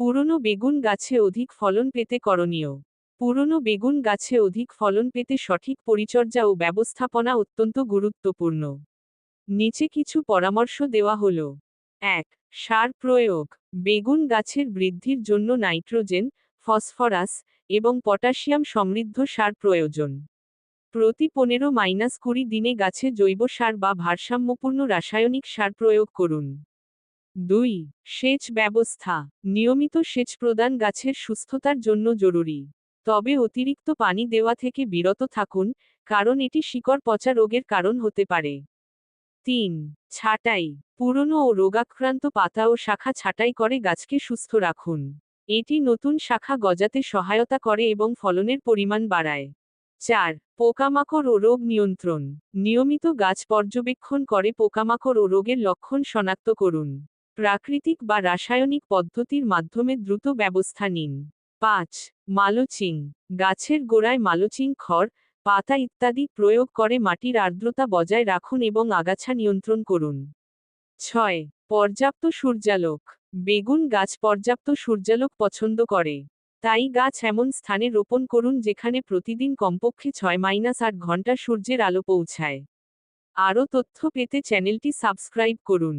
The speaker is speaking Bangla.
পুরনো বেগুন গাছে অধিক ফলন পেতে করণীয়। পুরনো বেগুন গাছে অধিক ফলন পেতে সঠিক পরিচর্যা ও ব্যবস্থাপনা অত্যন্ত গুরুত্বপূর্ণ। নিচে কিছু পরামর্শ দেওয়া হল। এক, সার প্রয়োগ। বেগুন গাছের বৃদ্ধির জন্য নাইট্রোজেন, ফসফরাস এবং পটাশিয়াম সমৃদ্ধ সার প্রয়োজন। প্রতি পনেরো মাইনাস কুড়ি দিনে গাছে জৈব সার বা ভারসাম্যপূর্ণ রাসায়নিক সার প্রয়োগ করুন। দুই, সেচ ব্যবস্থা, নিয়মিত সেচ প্রদান গাছের সুস্থতার জন্য জরুরি। তবে অতিরিক্ত পানি দেওয়া থেকে বিরত থাকুন, কারণ এটি শিকড় পচা রোগের কারণ হতে পারে। তিন, ছাঁটাই, পুরনো ও রোগাক্রান্ত পাতা ও শাখা ছাটাই করে গাছকে সুস্থ রাখুন। এটি নতুন শাখা গজাতে সহায়তা করে এবং ফলনের পরিমাণ বাড়ায়। চার, পোকামাকড় ও রোগ নিয়ন্ত্রণ, নিয়মিত গাছ পর্যবেক্ষণ করে পোকামাকড় ও রোগের লক্ষণ শনাক্ত করুন। প্রাকৃতিক বা রাসায়নিক পদ্ধতির মাধ্যমে দ্রুত ব্যবস্থা নিন। পাঁচ, মালচিং। গাছের গোড়ায় মালচিং খড়, পাতা ইত্যাদি প্রয়োগ করে মাটির আর্দ্রতা বজায় রাখুন এবং আগাছা নিয়ন্ত্রণ করুন। ছয়, পর্যাপ্ত সূর্যালোক। বেগুন গাছ পর্যাপ্ত সূর্যালোক পছন্দ করে। তাই গাছ এমন স্থানে রোপণ করুন যেখানে প্রতিদিন কমপক্ষে ছয় মাইনাস আট ঘণ্টা সূর্যের আলো পৌঁছায়। আরও তথ্য পেতে চ্যানেলটি সাবস্ক্রাইব করুন।